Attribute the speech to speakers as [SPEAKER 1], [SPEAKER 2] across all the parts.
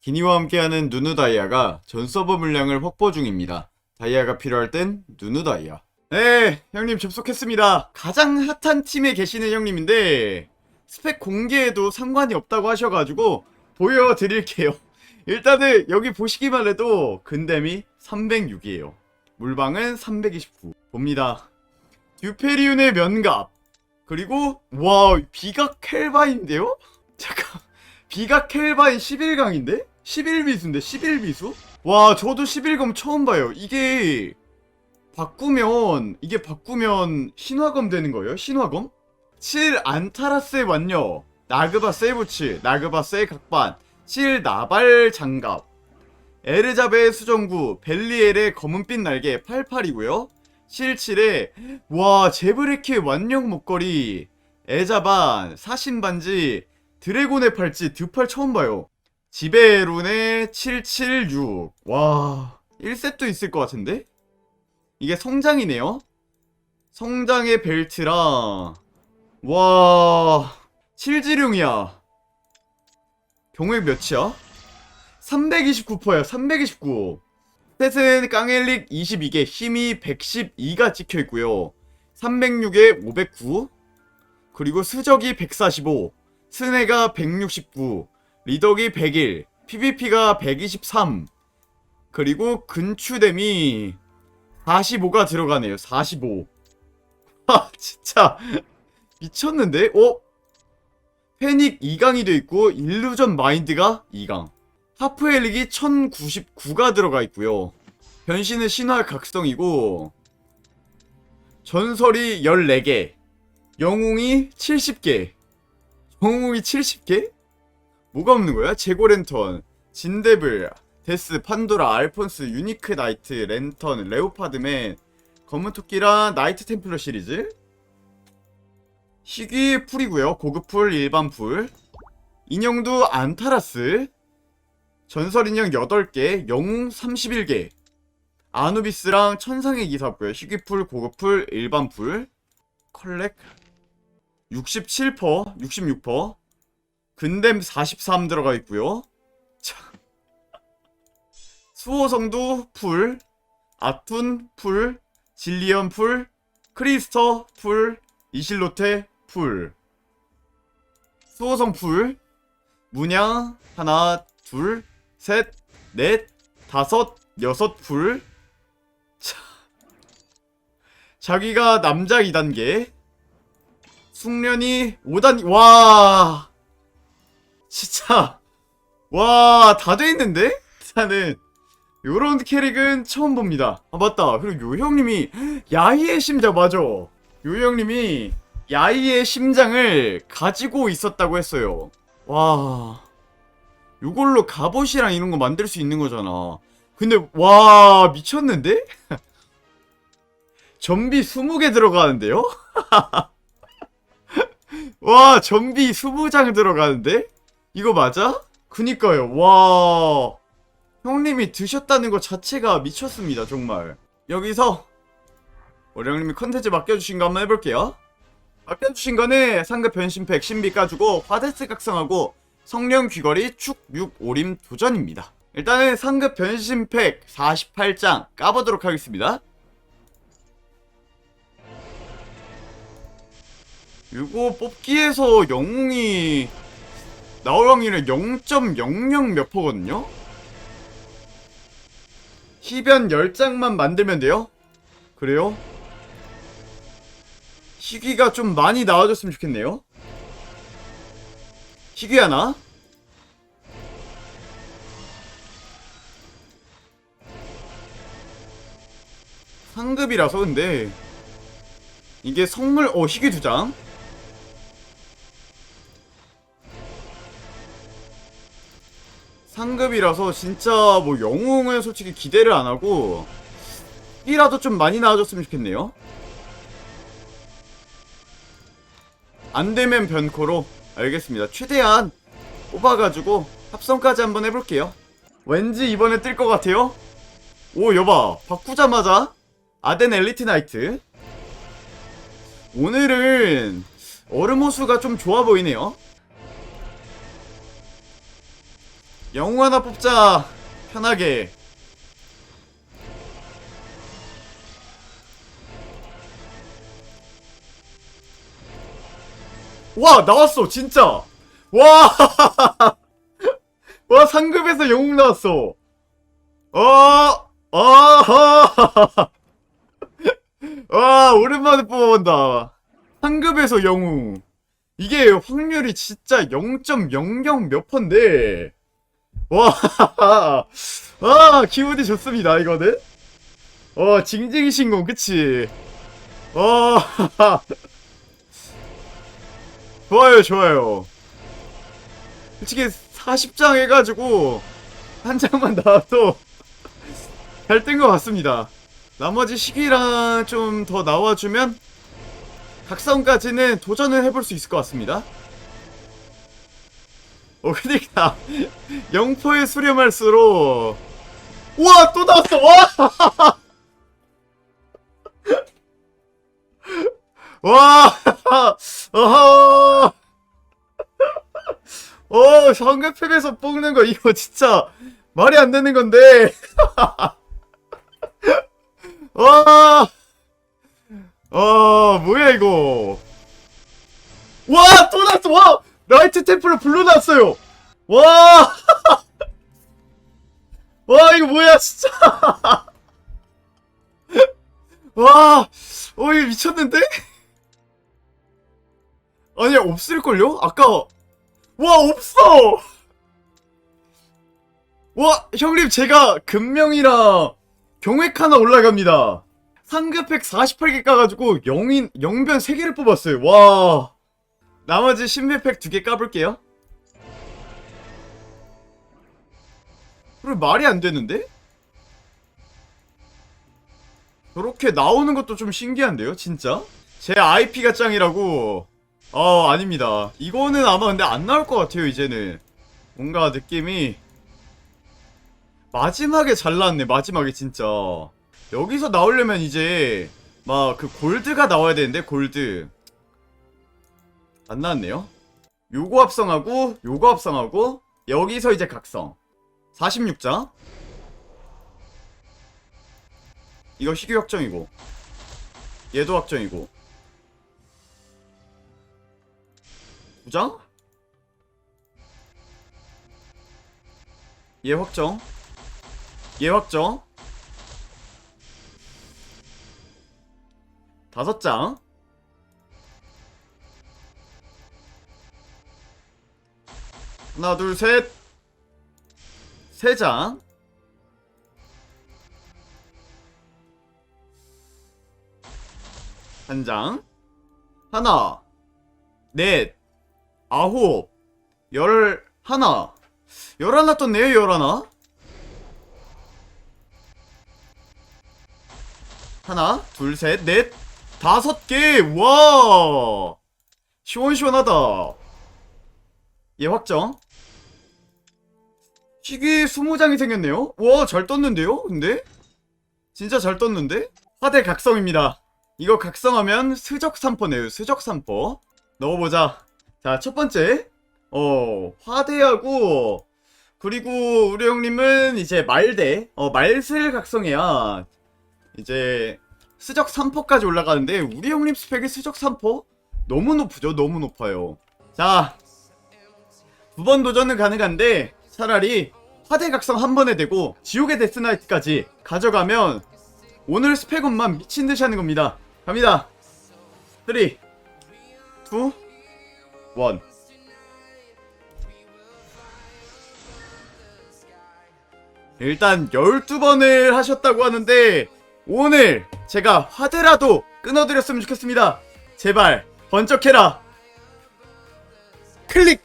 [SPEAKER 1] 기니와 함께하는 누누 다이아가 전 서버 물량을 확보 중입니다. 다이아가 필요할 땐 누누 다이아. 네, 형님 접속했습니다. 가장 핫한 팀에 계시는 형님인데 스펙 공개에도 상관이 없다고 하셔가지고 보여드릴게요. 일단은 여기 보시기만 해도 근댐이 306이에요. 물방은 329. 봅니다. 듀페리온의 면갑. 그리고 와 비가 켈바인데요? 잠깐 비가 켈바인 11강인데? 11미수인데 11미수? 와 저도 11검 처음 봐요 이게 바꾸면 이게 바꾸면 신화검 되는 거예요? 신화검? 7 안타라스의 완료 나그바 세이부츠 나그바 세이 각반 7 나발 장갑 에르자베의 수정구 벨리엘의 검은빛 날개 88이고요 77에 와 제브레키의 완력 목걸이 에자반 사신반지 드래곤의 팔찌 드팔 처음 봐요 지베룬의 776 와 1셋도 있을 것 같은데? 이게 성장이네요? 성장의 벨트랑 와 칠지룡이야. 병획 몇이야? 329%야 329 셋은 깡엘릭 22개 힘이 112가 찍혀있고요. 306에 509 그리고 수적이 145 스네가 169 리덕이 101 PVP가 123 그리고 근추댐이 45가 들어가네요 45 아 진짜 미쳤는데? 어? 패닉 2강이 돼 있고 일루전 마인드가 2강 하프 헬릭이 1099가 들어가 있고요 변신은 신화 각성이고 전설이 14개 영웅이 70개 영웅이 70개? 뭐가 없는 거야? 재고 랜턴, 진데블, 데스, 판도라, 알폰스, 유니크 나이트, 랜턴, 레오파드맨, 검은 토끼랑 나이트 템플러 시리즈? 희귀 풀이고요. 고급 풀, 일반 풀. 인형도 안타라스. 전설 인형 8개, 영웅 31개. 아누비스랑 천상의 기사고요. 희귀 풀, 고급 풀, 일반 풀. 컬렉 67%, 66%, 근댐 43 들어가 있고요. 자. 수호성도 풀, 아툰 풀, 질리언 풀, 크리스터 풀, 이실로테 풀. 수호성 풀, 문양 하나, 둘, 셋, 넷, 다섯, 여섯 풀. 자. 자기가 남자 2단계, 숙련이 5단 와 진짜. 와 다 돼 있는데? 나는 요런 캐릭은 처음 봅니다. 아 맞다. 그리고 요 형님이 야이의 심장 맞아. 요 형님이 야이의 심장을 가지고 있었다고 했어요. 와. 요걸로 갑옷이랑 이런 거 만들 수 있는 거잖아. 근데 와 미쳤는데? 전비 20개 들어가는데요? 와 전비 20장 들어가는데? 이거 맞아? 그니까요. 와 형님이 드셨다는 것 자체가 미쳤습니다 정말. 여기서 우리 형님이 컨텐츠 맡겨주신 거 한번 해볼게요. 맡겨주신 거는 상급 변신팩 신비 까주고 화데스 각성하고 성령 귀걸이 축 6 오림 도전입니다. 일단은 상급 변신팩 48장 까보도록 하겠습니다. 이거 뽑기에서 영웅이 나올 확률은 0.00 몇 퍼거든요? 희변 10장만 만들면 돼요? 그래요? 희귀가 좀 많이 나와줬으면 좋겠네요 희귀 하나 상급이라서 근데 이게 성물 어 희귀 두장 상급이라서 진짜 뭐 영웅은 솔직히 기대를 안 하고 이라도 좀 많이 나와줬으면 좋겠네요. 안 되면 변코로 알겠습니다. 최대한 뽑아가지고 합성까지 한번 해볼게요. 왠지 이번에 뜰 것 같아요. 오 여봐 바꾸자마자 아덴 엘리트 나이트 오늘은 얼음호수가 좀 좋아 보이네요. 영웅 하나 뽑자 편하게 와 나왔어 진짜 와 와, 상급에서 영웅 나왔어. 어, 아하. 와, 오랜만에 뽑아본다. 상급에서 영웅. 이게 확률이 진짜 0.00 몇 퍼인데. 와, 아, 기분이 좋습니다, 이거는. 어, 징징이 신공, 그치? 어, 좋아요, 좋아요. 솔직히 40장 해가지고 한 장만 나와도 잘 뜬 것 같습니다. 나머지 시기랑 좀 더 나와주면 각성까지는 도전을 해볼 수 있을 것 같습니다. 어, 그니까 영포에 수렴할수록 우와 또 나왔어 와! 와! 어허! 어, 성급팩에서 뽑는 거 이거 진짜 말이 안 되는 건데. 와, 어, 뭐야 이거? 와, 또 났어. 와, 라이트 템플러 났어요. 와, 와 이거 뭐야 진짜. 와, 어 이거 미쳤는데? 아니 없을걸요? 아까 와 없어! 와 형님 제가 금명이랑 경획 하나 올라갑니다 상급 팩 48개 까가지고 영인 영변 3개를 뽑았어요 와 나머지 신비팩 2개 까볼게요. 그래 말이 안 되는데? 저렇게 나오는 것도 좀 신기한데요 진짜? 제 IP가 짱이라고. 어 아닙니다. 이거는 아마 근데 안 나올 것 같아요 이제는. 뭔가 느낌이. 마지막에 잘 나왔네 마지막에 진짜. 여기서 나오려면 이제 막 그 골드가 나와야 되는데 골드 안 나왔네요. 요거 합성하고 요거 합성하고 여기서 이제 각성. 46장 이거 희귀 확정이고 얘도 확정이고. 9장? 얘 확정? 얘 확정? 다섯 장 하나 둘셋. 세장. 한 장. 하나 넷 아홉 열 하나. 열 하나 떴네요 열 하나? 하나 둘셋넷 다섯 개와! 시원시원하다. 얘 확정 희귀 20장이 생겼네요 와 잘 떴는데요 근데 진짜 잘 떴는데 화대 각성입니다 이거 각성하면 스적 3퍼네요 스적 3퍼 넣어보자 자, 첫 번째. 어, 화대하고, 그리고 우리 형님은 이제 말대, 어, 말슬 각성해야, 이제, 스적 3퍼까지 올라가는데, 우리 형님 스펙이 스적 3퍼? 너무 높죠? 너무 높아요. 자, 두 번 도전은 가능한데, 차라리 화대 각성 한 번에 되고, 지옥의 데스나이트까지 가져가면, 오늘 스펙업만 미친 듯이 하는 겁니다. 갑니다. 3, 2, 원. 일단 12번을 하셨다고 하는데 오늘 제가 화대라도 끊어드렸으면 좋겠습니다. 제발 번쩍해라. 클릭.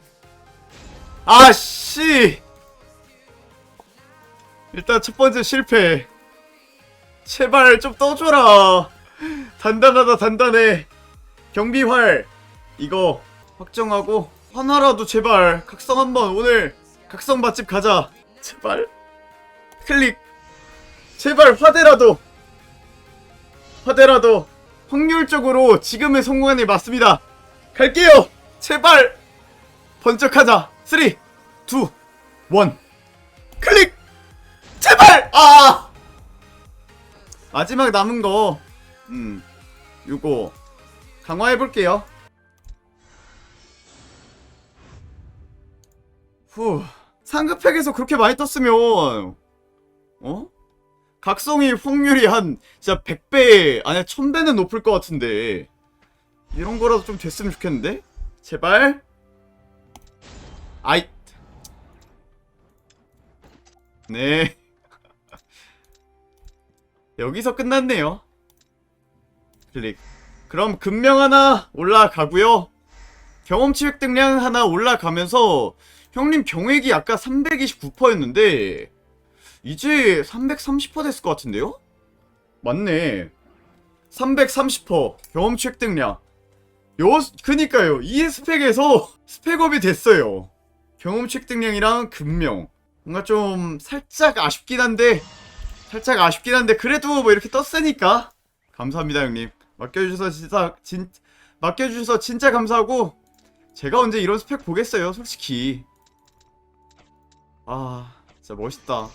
[SPEAKER 1] 아씨. 일단 첫 번째 실패. 제발 좀 떠줘라. 단단하다 단단해. 경비활. 이거 확정하고 하나라도 제발 각성 한번 오늘 각성 맛집 가자. 제발. 클릭. 제발 화대라도. 화대라도. 확률적으로 지금의 성공한이 맞습니다. 갈게요. 제발. 번쩍하자. 3 2 1 마지막 남은 거, 음, 요거 강화해볼게요. 후, 상급팩에서 그렇게 많이 떴으면, 어? 각성이 확률이 한 진짜 100배, 아니 1000배는 높을 것 같은데. 이런 거라도 좀 됐으면 좋겠는데? 제발. 아이. 네. 여기서 끝났네요. 클릭. 그럼 금명 하나 올라가고요. 경험치 획득량 하나 올라가면서 형님 경획이 아까 329%였는데 이제 330% 됐을 것 같은데요? 맞네. 330% 경험치 획득량. 요 그니까요. 이 스펙에서 스펙업이 됐어요. 경험치 획득량이랑 금명. 뭔가 좀 살짝 아쉽긴 한데 살짝 아쉽긴 한데 그래도 뭐 이렇게 떴으니까. 감사합니다 형님. 맡겨주셔서 진짜 진 맡겨주셔서 진짜 감사하고 제가 언제 이런 스펙 보겠어요 솔직히. 아 진짜 멋있다